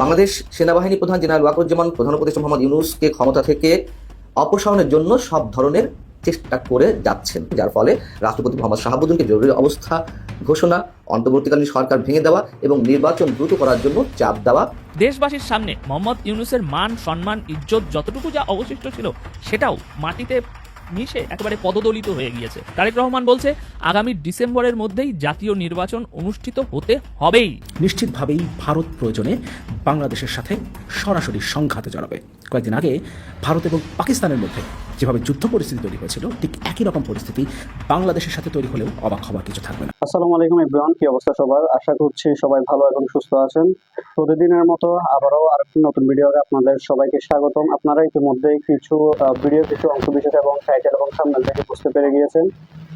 বাংলাদেশ সেনাবাহিনী প্রধান জেনারেল ওয়াকরুজ্জামান, প্রধান উপদেষ্টা মোহাম্মদ ইউনুসকে ক্ষমতা থেকে অপসারণের জন্য সব ধরনের চেষ্টা করে যাচ্ছেন, যার ফলে রাষ্ট্রপতি মোহাম্মদ শাহাবুদ্দিনকে জরুরি অবস্থা ঘোষণা, অন্তর্বর্তীকালীন সরকার ভেঙে দেওয়া এবং নির্বাচন দ্রুত করার জন্য চাপ দেওয়া। দেশবাসীর সামনে মোহাম্মদ ইউনুসের মান, সম্মান, ইজ্জত যতটুকু যা অবশিষ্ট ছিল সেটাও মাটিতে মিশে একেবারে পদদলিত হয়ে গিয়েছে। তারেক রহমান বলছে, আগামী ডিসেম্বরের মধ্যেই জাতীয় নির্বাচন অনুষ্ঠিত হতে হবেই। নিশ্চিতভাবেই ভারত প্রয়োজনে বাংলাদেশের সাথে সরাসরি সংঘাতে জড়াবে। কয়েকদিন আগে ভারত এবং পাকিস্তানের মধ্যে যেভাবে যুদ্ধ পরিস্থিতি তৈরি হয়েছিল, ঠিক একই রকম পরিস্থিতি বাংলাদেশের সাথে তৈরি হলেও অবাক হওয়ার কিছু থাকবে না। আসসালামু আলাইকুম ইব্রাহিম কি অবস্থা সবার? আশা করছি সবাই ভালো এবং সুস্থ আছেন। প্রতিদিনের মতো আবারও আরেকটি নতুন ভিডিওতে আপনাদের সবাইকে স্বাগতম। আপনারা ইতিমধ্যে কিছু ভিডিও কিছু অংশ বিশেষ এবং টাইটেল এবং সামনে থেকে বুঝতে পেরে গিয়েছেন।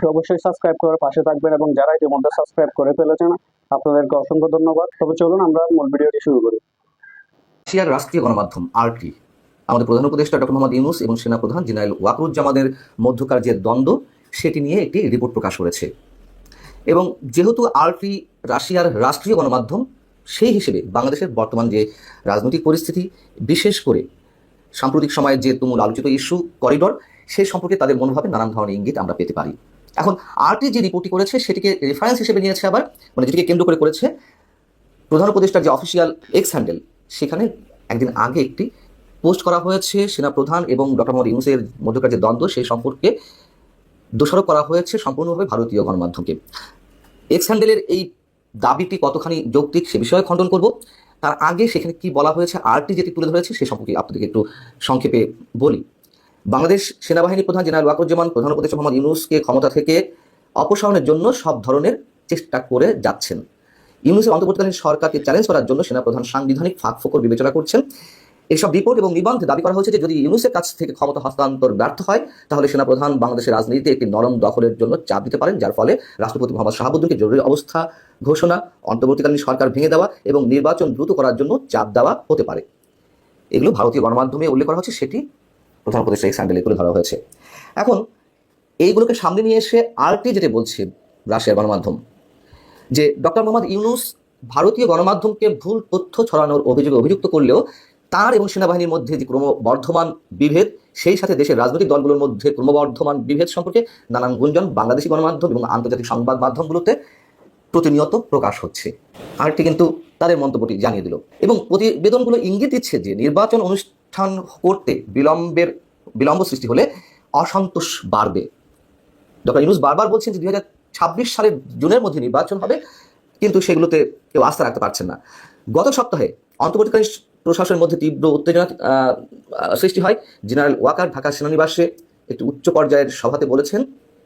তো অবশ্যই সাবস্ক্রাইব করার পাশে থাকবেন এবং যারা ইতিমধ্যে সাবস্ক্রাইব করে ফেলেছেন, আপনাদেরকে অসংখ্য ধন্যবাদ। তবে চলুন আমরা মূল ভিডিওটি শুরু করি। রাশিয়ার রাষ্ট্রীয় গণমাধ্যম আরটি আমাদের প্রধান উপদেষ্টা ডক্টর মোহাম্মদ ইউনুস এবং সেনাপ্রধান জেনারেল ওয়াকরুজ্জামানের মধ্যকার যে দ্বন্দ্ব, সেটি নিয়ে একটি রিপোর্ট প্রকাশ করেছে। এবং যেহেতু আরটি রাশিয়ার রাষ্ট্রীয় গণমাধ্যম, সেই হিসেবে বাংলাদেশের বর্তমান যে রাজনৈতিক পরিস্থিতি, বিশেষ করে সাম্প্রতিক সময়ে যে তুমুল আলোচিত ইস্যু করিডর সেই সম্পর্কে তাদের মনোভাবে নানান ধরনের ইঙ্গিত আমরা পেতে পারি। এখন আরটি যে রিপোর্টটি করেছে, সেটিকে রেফারেন্স হিসেবে নিয়েছে আবার মানে যেটিকে কেন্দ্র করে করেছে প্রধান উপদেষ্টার যে অফিসিয়াল এক্স হ্যান্ডেল সেখানে একদিন আগে একটি পোস্ট করা হয়েছে, সেনাপ্রধান এবং ডক্টর মোহাম্মদ ইউনুসের মধ্যকার যে দ্বন্দ্ব, সেই সম্পর্কে দোষারোপ করা হয়েছে সম্পূর্ণভাবে ভারতীয় গণমাধ্যমকে। এক্স হ্যান্ডেলের এই দাবিটি কতখানি যৌক্তিক, সে বিষয়ে খণ্ডন করব। তার আগে সেখানে কি বলা হয়েছে, আরটি যেটি তুলে ধরেছে, সে সম্পর্কে আপনাদেরকে একটু সংক্ষেপে বলি। বাংলাদেশ সেনাবাহিনী প্রধান জেনারেল ওয়াকরুজ্জামান, প্রধান উপদেষ্টা মোহাম্মদ ইউনুসকে ক্ষমতা থেকে অপসারণের জন্য সব ধরনের চেষ্টা করে যাচ্ছেন। ইউনুসের অন্তর্বর্তীকালীন সরকারকে চ্যালেঞ্জ করার জন্য সেনাপ্রধান সাংবিধানিক ফাঁক ফোকর বিবেচনা করছেন। এসব রিপোর্ট এবং নিবন্ধে দাবি করা হয়েছে যে যদি ইউনুসের কাছ থেকে ক্ষমতা হস্তান্তর ব্যর্থ হয়, তাহলে সেনাপ্রধান বাংলাদেশের রাজনীতিতে একটি নরম দখলের জন্য চাপ দিতে পারেন, যার ফলে রাষ্ট্রপতি মোহাম্মদ শাহাবুদ্দিনকে জরুরি অবস্থা ঘোষণা, অন্তর্বর্তীকালীন সরকার ভেঙে দেওয়া এবং নির্বাচন দ্রুত করার জন্য চাপ দেওয়া হতে পারে। এগুলো ভারতীয় গণমাধ্যমে উল্লেখ করা হচ্ছে, সেটি প্রধান উপদেষ্টা এক্স হ্যান্ডেলে তুলে ধরা হয়েছে। এখন এইগুলোকে সামনে নিয়ে এসে আরটি যেটা বলছে, রাশিয়ার গণমাধ্যম, যে ডক্টর মোহাম্মদ ইউনুস ভারতীয় গণমাধ্যমকে ভুল তথ্য ছড়ানোর অভিযোগে অভিযুক্ত করলেও তার এবং সেনাবাহিনীর মধ্যে যে ক্রমবর্ধমান বিভেদ, সেই সাথে দেশের রাজনৈতিক দলগুলোর মধ্যে ক্রমবর্ধমান বিভেদ সম্পর্কে নানান গুঞ্জন বাংলাদেশি গণমাধ্যম এবং আন্তর্জাতিক সংবাদ মাধ্যমগুলোতে প্রতিনিয়ত প্রকাশ হচ্ছে। আরটি কিন্তু তাদের মন্তব্যটি জানিয়ে দিল। এবং প্রতিবেদনগুলো ইঙ্গিত দিচ্ছে যে নির্বাচন অনুষ্ঠান করতে বিলম্বের বিলম্ব সৃষ্টি হলে অসন্তোষ বাড়বে। ডক্টর ইউনুস বারবার বলছেন যে দুই ছাব্বিশ সালের জুনের মধ্যে নির্বাচন হবে, কিন্তু সেগুলোতে কেউ আস্থা রাখতে পারছেন না। গত সপ্তাহে অন্তর্বর্তীকালীন প্রশাসনের মধ্যে তীব্র উত্তেজনা সৃষ্টি হয়। জেনারেল ওয়াকার ঢাকা সেনানিবাসে একটি উচ্চ পর্যায়ের সভাতে বলেছেন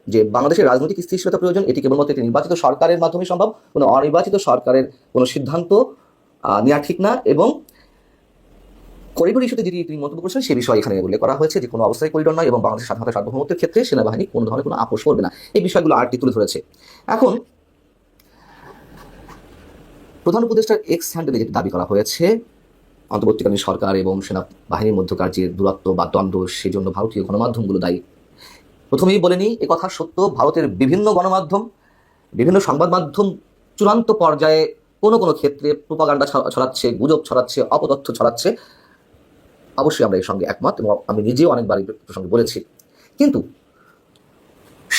যে বাংলাদেশের রাজনৈতিক স্থিতিশীলতা প্রয়োজন, এটি কেবলমাত্র একটি নির্বাচিত সরকারের মাধ্যমে সম্ভব, কোনো অনির্বাচিত সরকারের কোনো সিদ্ধান্ত নেওয়া ঠিক না এবং করিডোর ইস্যুতে যেটি তিনি মন্তব্য করেছেন, সে বিষয়ে এখানে উল্লেখ করা হয়েছে যে কোনো অবস্থায় করিডোর নয় এবং বাংলাদেশের স্বাধীনতা সার্বভৌমত্বের ক্ষেত্রে সেনাবাহিনী কোনো ধরনের কোনো আপোষ করবে না। এই বিষয়গুলো আরটি তুলে ধরেছে। এখন প্রধান উপদেষ্টার এক্স হ্যান্ডেলে যেটি দাবি করা হয়েছে, অন্তর্বর্তীকালীন সরকার এবং সেনাবাহিনীর মধ্যকার যে দূরত্ব বা দ্বন্দ্ব, সেজন্য ভারতীয় গণমাধ্যমগুলো দায়ী। প্রথমেই বলে নিই, এ কথা সত্য, ভারতের বিভিন্ন গণমাধ্যম, বিভিন্ন সংবাদ মাধ্যম চূড়ান্ত পর্যায়ে কোনো কোনো ক্ষেত্রে প্রোপাগান্ডা ছড়াচ্ছে, গুজব ছড়াচ্ছে, অপতথ্য ছড়াচ্ছে। অবশ্যই আমরা এর সঙ্গে একমত এবং আমি নিজেও অনেকবার এই প্রসঙ্গে বলেছি। কিন্তু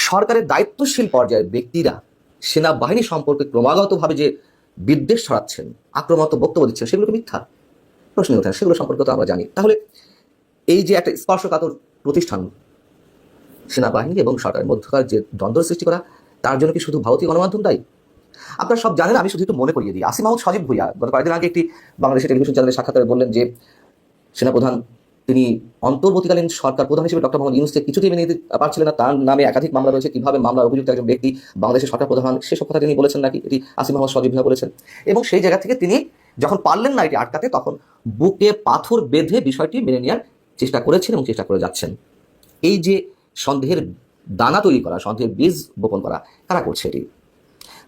সরকারের দায়িত্বশীল পর্যায়ের ব্যক্তিরা সেনাবাহিনী সম্পর্কে ক্রমাগতভাবে যে বিদ্বেষ ছড়াচ্ছেন, আক্রমণাত্মক বক্তব্য দিচ্ছেন সেগুলোকে মিথ্যা? প্রশ্ন ওঠে সেগুলো সম্পর্কে তো আমরা জানি। তাহলে এই যে একটা স্পর্শকাতর প্রতিষ্ঠান সেনাবাহিনী এবং সরকারের মধ্যকার যে দ্বন্দ্ব সৃষ্টি করা, তার জন্য কি শুধু ভারতীয় গণমাধ্যম দায়ী? আপনারা সব জানেন, আমি শুধু একটু মনে করিয়ে দিই। আসিম মাহমুদ সজীব ভুইয়া গত কয়েকদিন আগে একটি বাংলাদেশের টেলিভিশন চ্যানেলে সাক্ষাৎকারে বললেন যে সেনাপ্রধান, তিনি অন্তর্বর্তীকালীন সরকার প্রধান হিসেবে ডক্টর মোহাম্মদ ইউনুসকে কিছুতেই মেনে নিতে পারছিলেন না। তার নামে একাধিক মামলা রয়েছে। কীভাবে মামলার অভিযুক্ত একজন ব্যক্তি বাংলাদেশের সরকার প্রধান, সেসব কথা তিনি বলেছেন নাকি? এটি আসিম মোহাম্মদ সজীব ভুইয়া বলেছেন। এবং সেই জায়গা থেকে তিনি যখন পারলেন না এটি আটকাতে, তখন বুকে পাথর বেঁধে বিষয়টি মেনে নেওয়ার চেষ্টা করেছেন এবং চেষ্টা করে যাচ্ছেন। এই যে সন্দেহের দানা তৈরি করা, সন্দেহের বীজ বপন করা, কারা করছে এটি?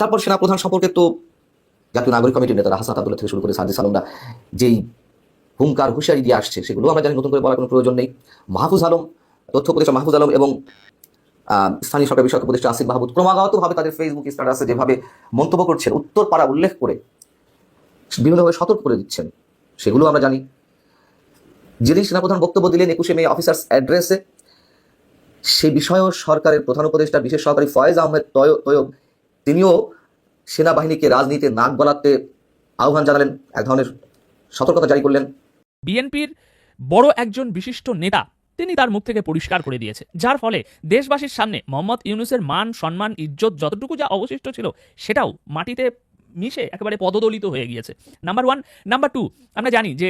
তারপর সেনাপ্রধান সম্পর্কে তো জাতীয় নাগরিক কমিটির নেতারা হাসান আবদুল্লাহ থেকে শুরু করে সাদি সালমরা যেই হুঙ্কার, হুঁশিয়ারি দিয়ে আসছে, সেগুলো আমরা জানি, নতুন করে বলার কোনো প্রয়োজন নেই। মাহফুজ আলম, তথ্য উপদেষ্টা মাহফুজ আলম এবং স্থানীয় সরকার বিষয়ক উপদেষ্টা আসিফ মাহমুদ ক্রমাগতভাবে তাদের ফেসবুক স্ট্যাটাসে যেভাবে মন্তব্য করছেন উত্তর পাড়া উল্লেখ করে বিভিন্নভাবে সতর্ক করে দিচ্ছেন, সেগুলো আমরা জানি। যেদিন সেনাপ্রধান বক্তব্য দিলেন একুশে মে অফিসার্স অ্যাড্রেসে, সে বিষয়েও সরকারের প্রধান উপদেষ্টা, বিশেষ সহকারী ফয়েজ আহমেদ তয়- তৈয়ব, তিনিও সেনাবাহিনীকে রাজনীতিতে নাক গলাতে আহ্বান জানালেন, এক ধরনের সতর্কতা জারি করলেন। বিএনপির বড় একজন বিশিষ্ট নেতা, তিনি তার মুখ থেকে পরিষ্কার করে দিয়েছে। যার ফলে দেশবাসীর সামনে মোহাম্মদ ইউনুসের মান, সম্মান, ইজ্জত যতটুকু যা অবশিষ্ট ছিল, সেটাও মাটিতে মিশে একেবারে পদদলিত হয়ে গিয়েছে। নাম্বার ওয়ান নাম্বার টু আমরা জানি যে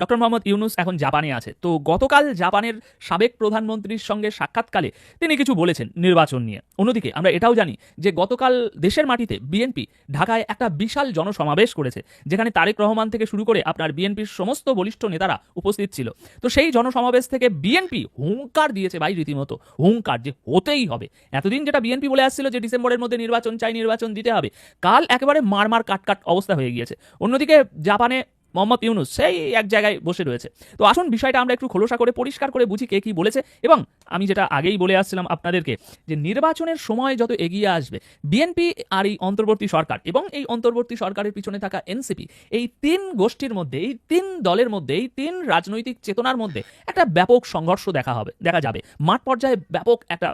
ডক্টর মোহাম্মদ ইউনুস এখন জাপানে আছে। তো গতকাল জাপানের সাবেক প্রধানমন্ত্রীর সঙ্গে সাক্ষাৎকালে তিনি কিছু বলেছেন নির্বাচন নিয়ে। অন্যদিকে আমরা এটাও জানি যে, গতকাল দেশের মাটিতে বিএনপি ঢাকায় একটা বিশাল জনসমাবেশ করেছে, যেখানে তারেক রহমান থেকে শুরু করে আপনার বিএনপির সমস্ত বলিষ্ঠ নেতারা উপস্থিত ছিল। তো সেই জনসমাবেশ থেকে বিএনপি হুঙ্কার দিয়েছে ভাই রীতিমতো। হুঙ্কার যে হতেই হবে। এতদিন যেটা বিএনপি বলে আসছিল যে, ডিসেম্বরের মধ্যে নির্বাচন চাই, নির্বাচন দিতে হবে, কাল একেবারে মারমার কাটকাট অবস্থা হয়ে গিয়েছে। অন্যদিকে জাপানে মোহাম্মদ ইউনুস সেই এক জায়গায় বসে রয়েছে। তো আসুন বিষয়টা আমরা একটু খোলসা করে, পরিষ্কার করে বুঝি কে কী বলেছে। এবং আমি যেটা আগেই বলে আসছিলাম আপনাদেরকে, যে নির্বাচনের সময় যত এগিয়ে আসবে বিএনপি আর এই অন্তর্বর্তী সরকার এবং এই অন্তর্বর্তী সরকারের পিছনে থাকা এনসিপি এই তিন গোষ্ঠীর মধ্যে, এই তিন দলের মধ্যে, এই তিন রাজনৈতিক চেতনার মধ্যে একটা ব্যাপক সংঘর্ষ দেখা হবে, দেখা যাবে। মাঠ পর্যায়ে ব্যাপক একটা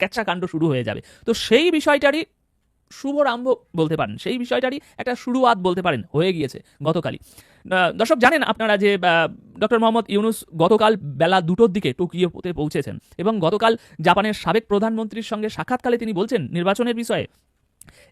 ক্যাচাকাণ্ড শুরু হয়ে যাবে। তো সেই বিষয়টারই শুভরাম্ভ বলতে পারেন, সেই বিষয়টারই একটা শুরুয়াত বলতে পারেন, হয়ে গিয়েছে গতকালই। দর্শক, জানেন আপনারা যে ডক্টর মোহাম্মদ ইউনুস গতকাল বেলা দুটোর দিকে টোকিওতে পৌঁছেছেন এবং গতকাল জাপানের সাবেক প্রধানমন্ত্রীর সঙ্গে সাক্ষাৎকালে তিনি বলছেন নির্বাচনের বিষয়ে।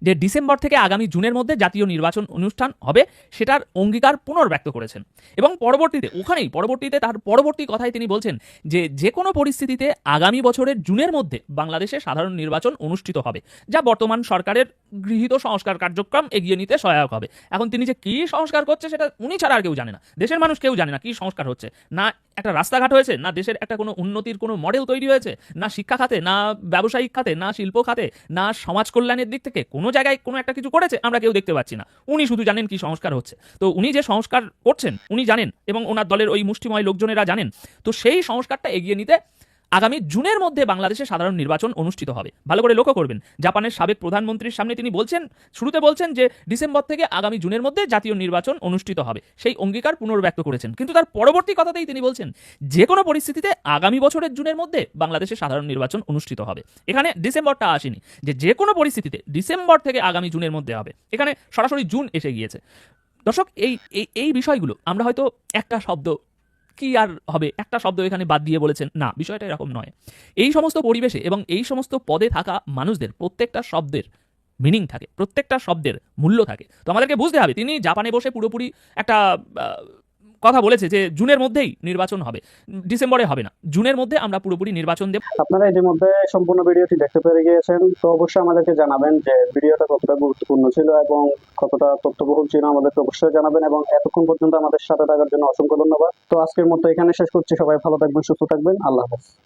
যে ডিসেম্বর থেকে আগামী জুনের মধ্যে জাতীয় নির্বাচন অনুষ্ঠান হবে, সেটার অঙ্গীকার পুনর্ব্যক্ত করেছেন। এবং পরবর্তীতে, ওখানেই, পরবর্তীতে তার পরবর্তী কথায় তিনি বলছেন যে যে কোনো পরিস্থিতিতে আগামী বছরের জুনের মধ্যে বাংলাদেশে সাধারণ নির্বাচন অনুষ্ঠিত হবে, যা বর্তমান সরকারের গৃহীত সংস্কার কার্যক্রম এগিয়ে নিতে সহায়ক হবে। এখন তিনি যে কী সংস্কার করছে সেটা উনি ছাড়া আর কেউ জানে না। দেশের মানুষ কেউ জানে না কী সংস্কার হচ্ছে। না একটা রাস্তাঘাট হয়েছে? না দেশের একটা কোনো উন্নতির কোনো মডেল তৈরি হয়েছে? না শিক্ষা খাতে, না ব্যবসায়িক খাতে, না শিল্প খাতে, না সমাজ কল্যাণের দিক থেকে কোনো জায়গায় কোনো একটা কিছু করেছে? আমরা কেউ দেখতে পাচ্ছি না। উনি শুধু জানেন কি সংস্কার হচ্ছে। তো উনি যে সংস্কার করছেন, উনি জানেন এবং ওনার দলের ওই মুষ্টিময় লোকজনেরা জানেন। তো সেই সংস্কারটা এগিয়ে নিতে আগামী জুনের মধ্যে বাংলাদেশে সাধারণ নির্বাচন অনুষ্ঠিত হবে। ভালো করে লক্ষ্য করবেন, জাপানের সাবেক প্রধানমন্ত্রীর সামনে তিনি বলছেন, শুরুতে বলছেন যে ডিসেম্বর থেকে আগামী জুনের মধ্যে জাতীয় নির্বাচন অনুষ্ঠিত হবে। সেই অঙ্গীকার পুনর্ব্যক্ত করেছেন। কিন্তু তার পরবর্তী কথাতেই তিনি বলছেন, যে কোনো পরিস্থিতিতে আগামী বছরের জুনের মধ্যে বাংলাদেশে সাধারণ নির্বাচন অনুষ্ঠিত হবে। এখানে ডিসেম্বরটা আসেনি, যে যে কোনো পরিস্থিতিতে ডিসেম্বর থেকে আগামী জুনের মধ্যে হবে। এখানে সরাসরি জুন এসে গিয়েছে। দর্শক, এই, এই- বিষয়গুলো আমরা হয়তো একটা শব্দ কি আর হবে? একটা শব্দ এখানে বাদ দিয়ে বলেছেন, না, বিষয়টা এরকম নয়। এই সমস্ত পরিবেশে এবং এই সমস্ত পদে থাকা মানুষদের প্রত্যেকটা শব্দের মিনিং থাকে, প্রত্যেকটা শব্দের মূল্য থাকে। তো আমাদেরকে বুঝতে হবে, তিনি জাপানে বসে পুরোপুরি একটা কথা বলেছে যে জুনের মধ্যেই নির্বাচন হবে। ডিসেম্বরে হবে না। জুনের মধ্যে আমরা পুরোপুরি নির্বাচন দেব। আপনারা ইতিমধ্যে সম্পূর্ণ ভিডিওটি দেখতে পেরে গিয়েছেন। তো অবশ্যই আমাদেরকে জানাবেন যে ভিডিওটা কতটা গুরুত্বপূর্ণ ছিল এবং কতটা তথ্যবহুল ছিল আমাদেরকে অবশ্যই জানাবেন এবং এতক্ষণ পর্যন্ত আমাদের সাথে থাকার জন্য অসংখ্য ধন্যবাদ। তো আজকের মতো এখানে শেষ করছি। সবাই ভালো থাকবেন, সুস্থ থাকবেন। আল্লাহ হাফেজ।